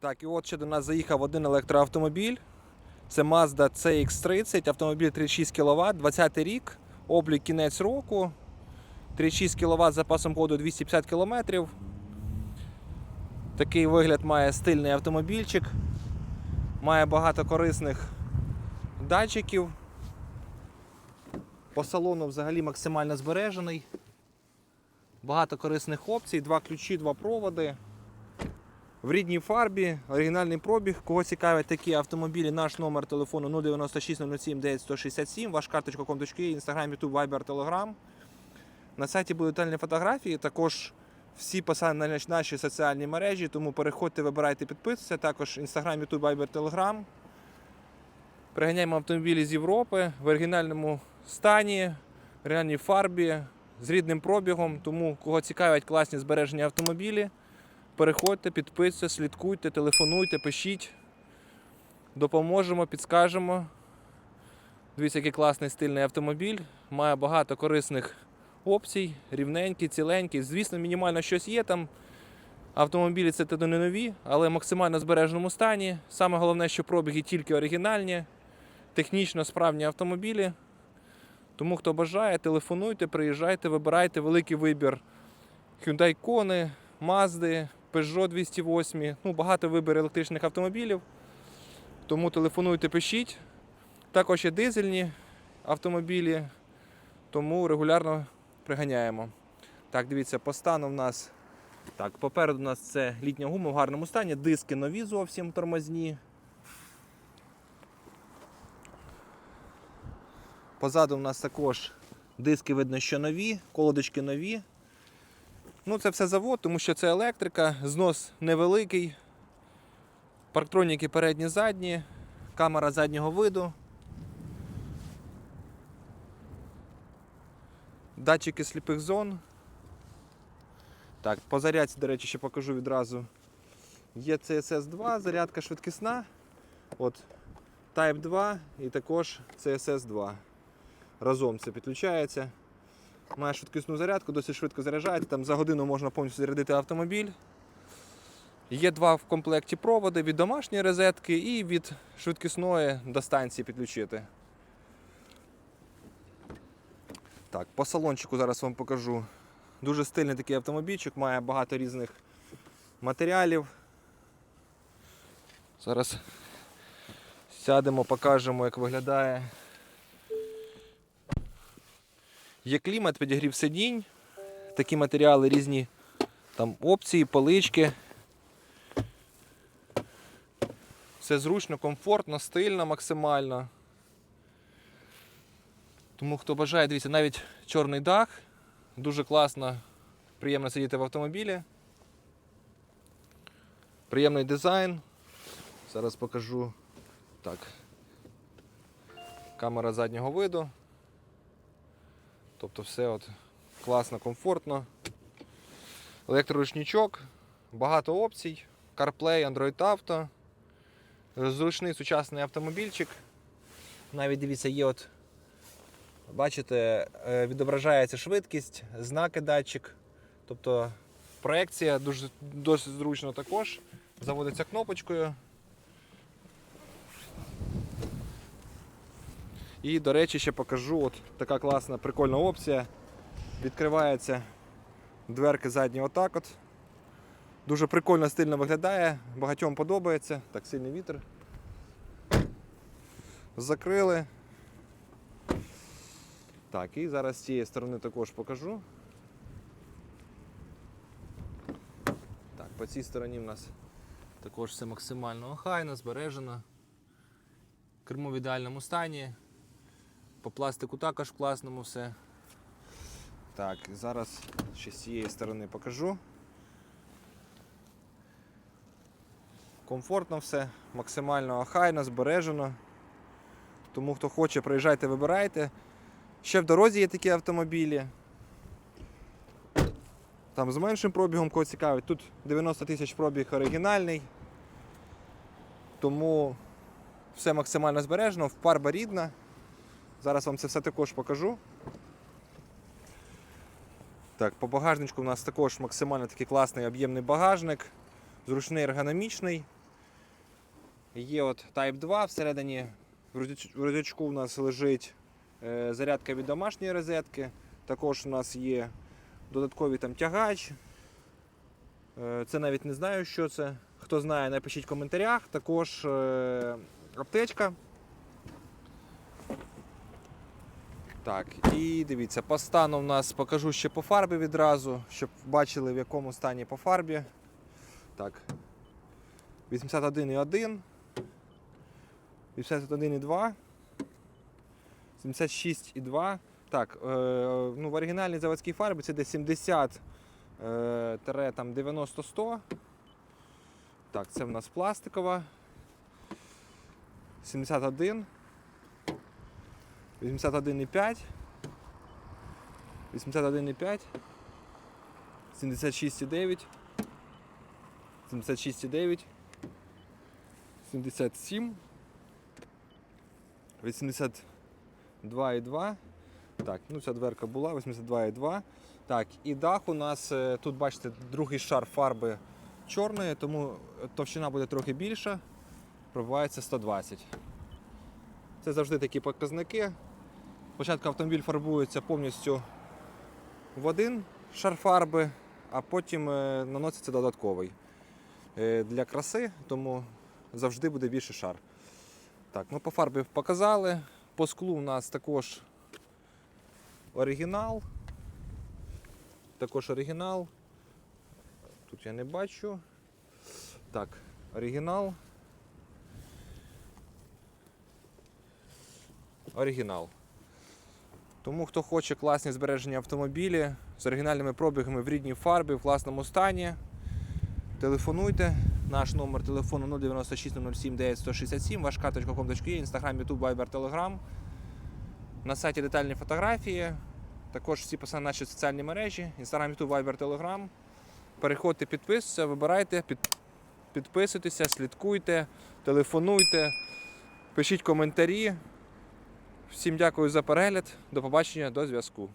Так, і от ще до нас заїхав один електроавтомобіль. Це Mazda CX30, автомобіль 36 кВт, 20 рік, облік кінець року. 36 кВт з запасом ходу 250 км. Такий вигляд має стильний автомобільчик. Має багато корисних датчиків. По салону взагалі максимально збережений. Багато корисних опцій, два ключі, два проводи. В рідній фарбі, оригінальний пробіг. Кого цікавлять такі автомобілі, наш номер телефону 096 07 9167, ваш карточка com.ua, Instagram, YouTube, Viber, Telegram. На сайті будуть детальні фотографії, також всі посилання на наші соціальні мережі, тому переходьте, вибирайте, підписуйтесь. Також Instagram, YouTube, Viber, Telegram. Приганяємо автомобілі з Європи в оригінальному стані, в оригінальній фарбі, з рідним пробігом. Тому кого цікавлять класні збережені автомобілі. Переходьте, підписуйтесь, слідкуйте, телефонуйте, пишіть. Допоможемо, підскажемо. Дивіться, який класний стильний автомобіль. Має багато корисних опцій, рівненький, ціленький. Звісно, мінімально щось є там. Автомобілі це не нові, але в максимально збереженому стані. Саме головне, що пробіги тільки оригінальні, технічно справні автомобілі. Тому хто бажає, телефонуйте, приїжджайте, вибирайте великий вибір Hyundai Kona, Mazda, Peugeot 208, ну, багато вибір електричних автомобілів. Тому телефонуйте, пишіть. Також є дизельні автомобілі, тому регулярно приганяємо. Так, дивіться, по стану в нас. Так, попереду у нас це літня гума в гарному стані, диски нові зовсім тормозні. Позаду в нас також диски видно, що нові, колодочки нові. Ну, це все завод, тому що це електрика, знос невеликий. Парктроніки передні задні, камера заднього виду. Датчики сліпих зон. Так, по зарядці, до речі, ще покажу відразу. Є CSS 2, зарядка швидкісна. От Type 2 і також CSS 2. Разом це підключається. Має швидкісну зарядку, досить швидко заряджається. Там за годину можна повністю зарядити автомобіль. Є два в комплекті проводи від домашньої розетки і від швидкісної до станції підключити. Так, по салончику зараз вам покажу. Дуже стильний такий автомобільчик, має багато різних матеріалів. Зараз сядемо, покажемо, як виглядає. Є клімат, підігрів сидінь, такі матеріали різні, там опції, полички. Все зручно, комфортно, стильно максимально. Тому хто бажає, дивіться, навіть чорний дах. Дуже класно, приємно сидіти в автомобілі. Приємний дизайн. Зараз покажу. Так. Камера заднього виду. Тобто все от класно, комфортно. Електроручничок, багато опцій, CarPlay, Android Auto. Зручний сучасний автомобільчик. Навіть дивіться, є от Бачите, е, відображається швидкість, знаки датчик. Тобто проекція дуже досить зручно також. Заводиться кнопочкою. І, до речі, ще покажу от така класна прикольна опція. Відкривається дверки задні отак от. Дуже прикольно стильно виглядає, багатьом подобається. Так, сильний вітер. Закрили. Так, і зараз з цієї сторони також покажу. Так, по цій стороні в нас також все максимально охайно, збережено. Кермо в ідеальному стані. По пластику також в класному все. Так, зараз ще з цієї сторони покажу. Комфортно все, максимально охайно, збережено. Тому хто хоче, приїжджайте, вибирайте. Ще в дорозі є такі автомобілі. Там з меншим пробігом, кого цікавить. Тут 90 тисяч пробіг оригінальний. Тому все максимально збережено, фарба рідна. Зараз вам це все також покажу. Так, по багажничку у нас також максимально такий класний об'ємний багажник, зручний ергономічний. Є от Type 2, всередині в рюкзач- рюкзачку у нас лежить е, зарядка від домашньої розетки. Також у нас є додатковий там тягач. Е, Це навіть не знаю, що це. Хто знає, напишіть в коментарях. Також е, аптечка. Так, і дивіться, по стану в нас покажу ще по фарбі відразу, щоб бачили в якому стані по фарбі. Так. 81,1, 81,2, 76,2. Так, е, ну, в оригінальній заводській фарбі це десь 70 е, там 90-100. Так, це в нас пластикова. 71. 81,5. 81,5. 76,9. 76,9. 77. 82,2. Так, ну ця дверка була, 82,2. Так, і дах у нас е, тут, бачите, другий шар фарби чорної, тому товщина буде трохи більша. Пробивається 120. Це завжди такі показники. Спочатку автомобіль фарбується повністю в один шар фарби, а потім е, наноситься додатковий е, для краси, тому завжди буде більший шар. Так, ну по фарбі показали. По склу у нас також оригінал. Також оригінал. Тут я не бачу. Так, оригінал. Оригінал. Тому хто хоче класні збережені автомобілі з оригінальними пробігами в рідній фарбі, в класному стані, телефонуйте. Наш номер телефону 096 07 9167, вашка.com.ua, інстаграм, ютуб, вайбер, телеграм. На сайті детальні фотографії. Також всі на наші соціальні мережі, інстаграм, ютуб, вайбер, телеграм. Переходьте, підписуйтесь, вибирайте, під, підписуйтеся, слідкуйте, телефонуйте, пишіть коментарі. Всім дякую за перегляд. До побачення, до зв'язку.